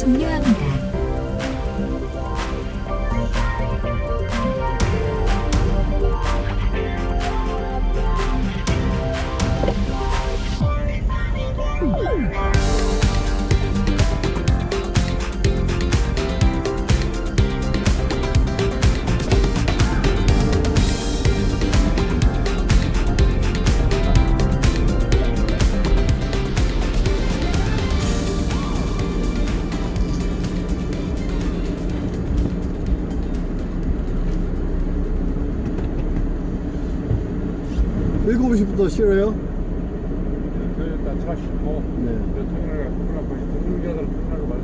강의를 종료합니다. 일곱 시부터 싫어요? 일단 차 싣고 네. 저 터미널에 터미널 거기 공중자들 터미널